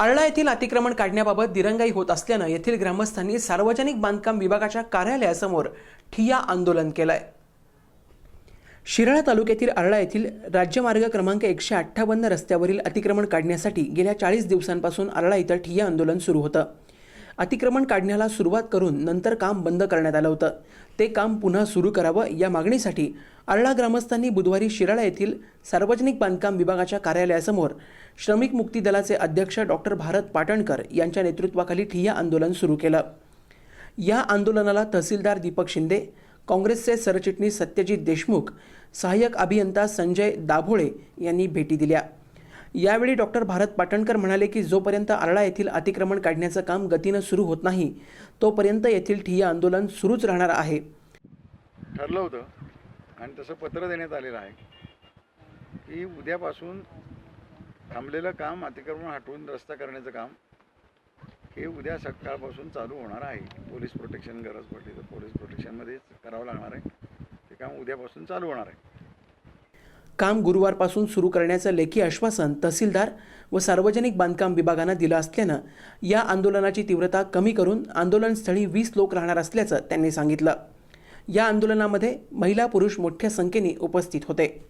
आळला येथील अतिक्रमण काढण्याबाबत दिरंगाई होत असल्यानं येथील ग्रामस्थांनी सार्वजनिक बांधकाम विभागाच्या कार्यालयासमोर ठिय्या आंदोलन केलंय. शिराळा तालुक्यातील आरळा येथील राज्यमार्ग क्रमांक एकशे अठ्ठावन्न रस्त्यावरील अतिक्रमण काढण्यासाठी गेल्या चाळीस दिवसांपासून आरळा इथं ठिय्या आंदोलन सुरू होतं. अतिक्रमण काढण्याला सुरुवात करून नंतर काम बंद करण्यात आलं होतं. ते काम पुन्हा सुरू करावं या मागणीसाठी अर्ळा ग्रामस्थांनी बुधवारी शिराळा येथील सार्वजनिक बांधकाम विभागाच्या कार्यालयासमोर श्रमिक मुक्ती दलाचे अध्यक्ष डॉक्टर भारत पाटणकर यांच्या नेतृत्वाखाली ठिय्या आंदोलन सुरू केलं. या आंदोलनाला तहसीलदार दीपक शिंदे काँग्रेसचे सरचिटणीस सत्यजित देशमुख सहाय्यक अभियंता संजय दाभोळे यांनी भेटी दिल्या. यावेळी डॉक्टर भारत पाटणकर म्हणाले की जोपर्यंत आरळा येथील अतिक्रमण काढण्याचं काम गतीनं सुरू होत नाही तोपर्यंत येथील ठिय्या आंदोलन सुरूच राहणार आहे. ठरलं होतं आणि तसं पत्र देण्यात आलेलं आहे की उद्यापासून थांबलेलं काम अतिक्रमण हटवून रस्ता करण्याचं काम हे उद्या सकाळपासून चालू होणार आहे. पोलीस प्रोटेक्शन गरज पडली तर पोलीस प्रोटेक्शनमध्येच करावं लागणार आहे. ते काम उद्यापासून चालू होणार आहे. काम गुरुवारपासून सुरू करण्याचं लेखी आश्वासन तहसीलदार व सार्वजनिक बांधकाम विभागानं दिलं असल्यानं या आंदोलनाची तीव्रता कमी करून आंदोलनस्थळी वीस लोक राहणार असल्याचं त्यांनी सांगितलं. या आंदोलनामध्ये महिला पुरुष मोठ्या संख्येने उपस्थित होते.